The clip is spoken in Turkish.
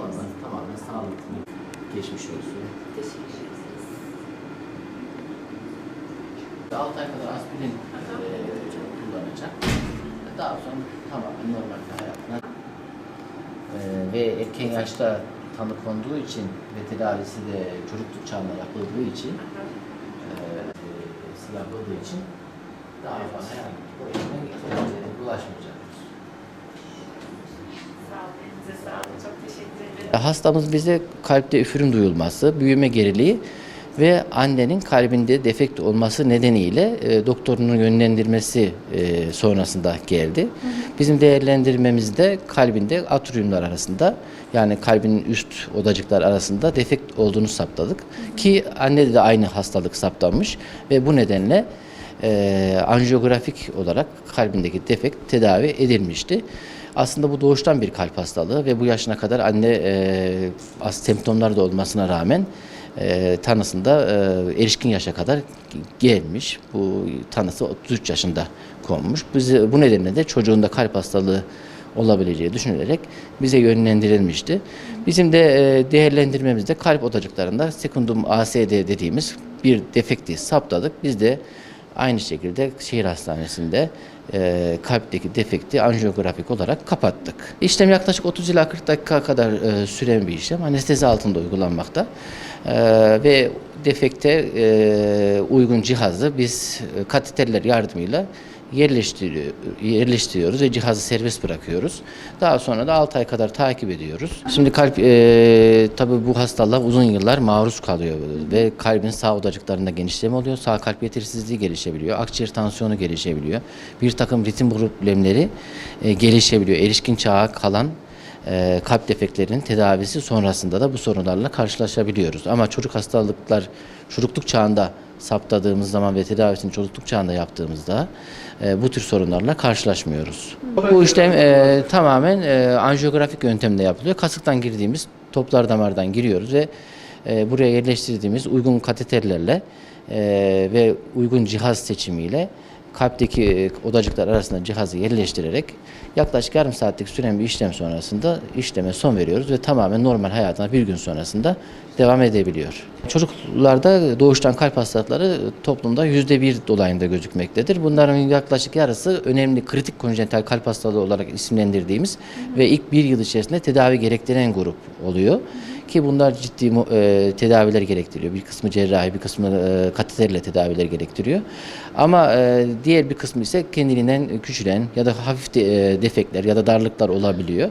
Normal, tamamen sağlıklı. Geçmiş olsun. Teşekkür ederiz. 6 ay kadar aspirin e, kullanacak. Daha sonra tamamen normal hayatına e, ve erken yaşta tanı konduğu için ve tedavisi de çocukluk çağında yapıldığı için e, e, yapıldığı için daha fazla yani e, bulaşmayacaktır. Hastamız bize kalpte üfürüm duyulması, büyüme geriliği ve annenin kalbinde defekt olması nedeniyle e, doktorunun yönlendirmesi e, sonrasında geldi. Bizim değerlendirmemizde kalbinde atriumlar arasında yani kalbinin üst odacıklar arasında defekt olduğunu saptadık. Ki annede de aynı hastalık saptanmış ve bu nedenle e, anjiyografik olarak kalbindeki defekt tedavi edilmişti. Aslında bu doğuştan bir kalp hastalığı ve bu yaşına kadar anne e, semptomlar da olmasına rağmen e, tanısında e, erişkin yaşa kadar gelmiş. Bu tanısı 33 yaşında konmuş. Bizi, bu nedenle de çocuğunda kalp hastalığı olabileceği düşünülerek bize yönlendirilmişti. Bizim de e, değerlendirmemizde kalp odacıklarında sekundum ASD dediğimiz bir defekti saptadık. Biz de aynı şekilde şehir hastanesinde e, kalpteki defekti anjiyografik olarak kapattık. İşlem yaklaşık 30 ila 40 dakika kadar e, süren bir işlem. Anestezi altında uygulanmakta. E, ve defekte e, uygun cihazı biz e, kateterler yardımıyla yerleştiriyor, yerleştiriyoruz ve cihazı serbest bırakıyoruz. Daha sonra da 6 ay kadar takip ediyoruz. Şimdi kalp e, tabii bu hastalığa uzun yıllar maruz kalıyor ve kalbin sağ odacıklarında genişleme oluyor. Sağ kalp yetersizliği gelişebiliyor. Akciğer tansiyonu gelişebiliyor. Bir takım ritim problemleri e, gelişebiliyor. Erişkin çağa kalan e, kalp defektlerinin tedavisi sonrasında da bu sorunlarla karşılaşabiliyoruz. Ama çocuk hastalıklar çocukluk çağında saptadığımız zaman ve tedavisini çocukluk çağında yaptığımızda e, bu tür sorunlarla karşılaşmıyoruz. Bu işlem e, tamamen e, anjiyografik yöntemle yapılıyor. Kasıktan girdiğimiz toplar damardan giriyoruz ve e, buraya yerleştirdiğimiz uygun kateterlerle e, ve uygun cihaz seçimiyle kalpteki e, odacıklar arasında cihazı yerleştirerek yaklaşık yarım saatlik süren bir işlem sonrasında işleme son veriyoruz ve tamamen normal hayatına bir gün sonrasında devam edebiliyor. Çocuklarda doğuştan kalp hastalıkları toplumda yüzde bir dolayında gözükmektedir. Bunların yaklaşık yarısı önemli kritik konjenital kalp hastalığı olarak isimlendirdiğimiz ve ilk bir yıl içerisinde tedavi gerektiren grup oluyor. Ki bunlar ciddi e, tedaviler gerektiriyor. Bir kısmı cerrahi, bir kısmı e, kateterle tedaviler gerektiriyor. Ama e, diğer bir kısmı ise kendiliğinden küçülen ya da hafif de, e, defekler ya da darlıklar olabiliyor.